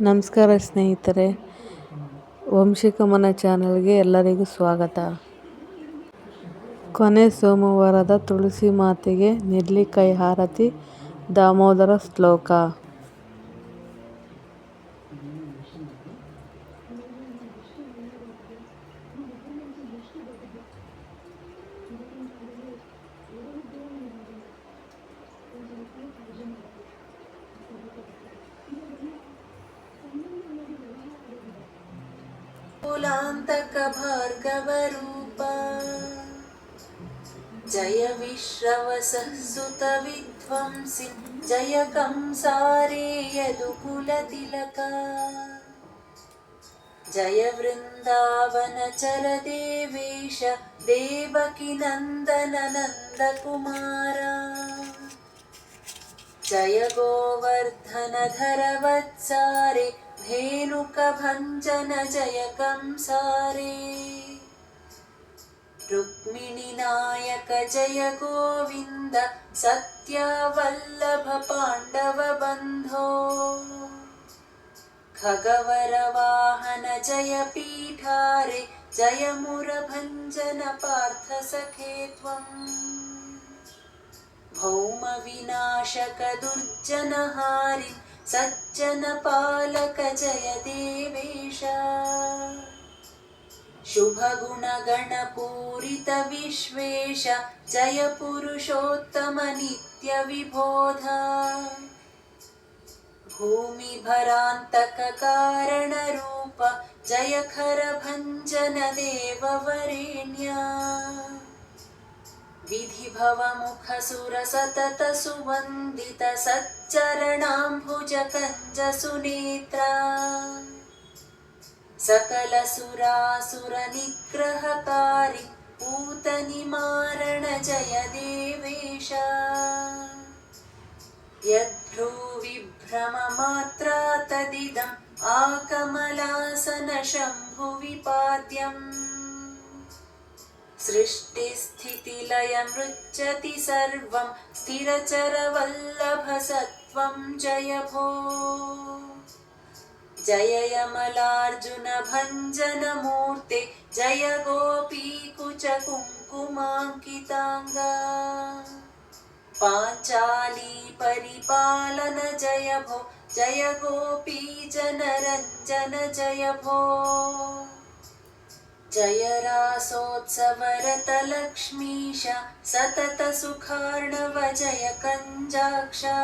ನಮಸ್ಕಾರ ಸ್ನೇಹಿತರೆ ವಂಶಿಕಮನ ಚಾನಲ್ಗೆ ಎಲ್ಲರಿಗೂ ಸ್ವಾಗತ. ಕೊನೆ ಸೋಮವಾರದ ತುಳಸಿ ಮಾತೆಗೆ ನಿರ್ಲಿಕೈ ಹಾರತಿ ದಾಮೋದರ ಶ್ಲೋಕ. कुलान्तक भार्गवरूपा जय विश्रवसः सुतविध्वंसि जय कंसारे यदुकुलतिलका जय वृन्दावनचरदेवेश देवकीनन्दन नन्दकुमारा जय गोवर्धनधरवत्सारे धेनुकभञ्जन जय कंसारे रुक्मिणिनायक जय गोविन्द सत्यावल्लभ पाण्डवबन्धो खगवरवाहन जय पीठारे जय मुरभञ्जन पार्थसखे त्वम् भौमविनाशकदुर्जनहारि सज्जनपालक जय देवेश शुभगुणगणपूरितविश्वेश जय पुरुषोत्तम नित्यविबोध भूमिभरान्तककारणरूप जय खरभञ्जन देववरेण्या विधिभवमुखसुरसततसुवन्दित सच्चरणाम्भुजकञ्जसुनेत्रा सकलसुरासुरनिग्रहकारि पूतनिमारण जय देवेश यद्भ्रूविभ्रममात्रा तदिदम् आकमलासन शम्भुविपाद्यम् सृष्टिस्थितिलयमृच्छति सर्वं स्थिरचरवल्लभसत्त्वं जय भो। जय यमलार्जुनभञ्जनमूर्ते, जय गोपीकुचकुङ्कुमाङ्किताङ्गा। पाञ्चाली परिपालन जय भो, जय गोपीजनरञ्जन जय भो। जय रासोत्सवरतलक्ष्मीश सततसुखार्णव जय कञ्जाक्षा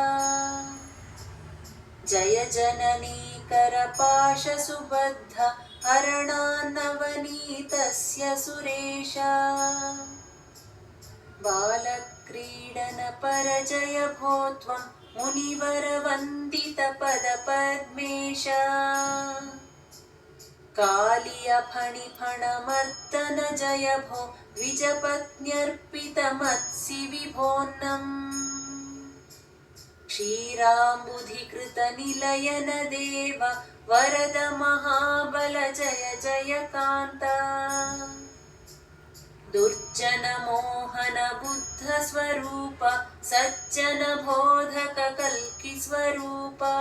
जय जननी करपाशसुबद्ध हरणान्नवनीतस्य सुरेश। बालक्रीडनपरजय भो त्वं मुनिवरवन्दितपदपद्मेश कालियफणिफणमर्दन जय भो द्विजपत्न्यर्पितमत्सि विभोन्नम् क्षीराम्बुधिकृतनिलयन देव, वरद महाबल जय जय कान्ता। दुर्जनमोहन बुद्धस्वरूप सज्जनबोधक कल्किस्वरूपा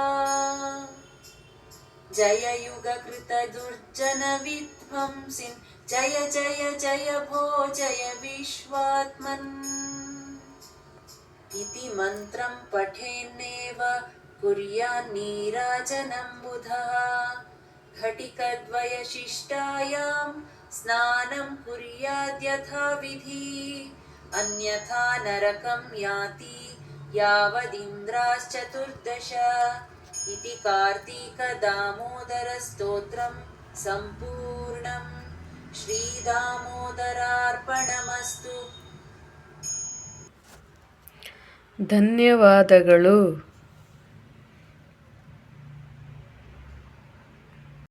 जय युगकृतदुर्जनविध्वंसिन् जय जय जय भो जय विश्वात्मन्। इति मन्त्रं पठेन्नेव कुर्यान्नीराजनं बुधः। घटिकद्वयशिष्टायां स्नानं कुर्याद्यथाविधि। अन्यथा नरकं याति यावदिन्द्राश्चतुर्दश इति कार्तीकदामोदरस्तोत्रं सम्पूर्णं श्रीदामोदरार्पणमस्तु ಧನ್ಯವಾದಗಳು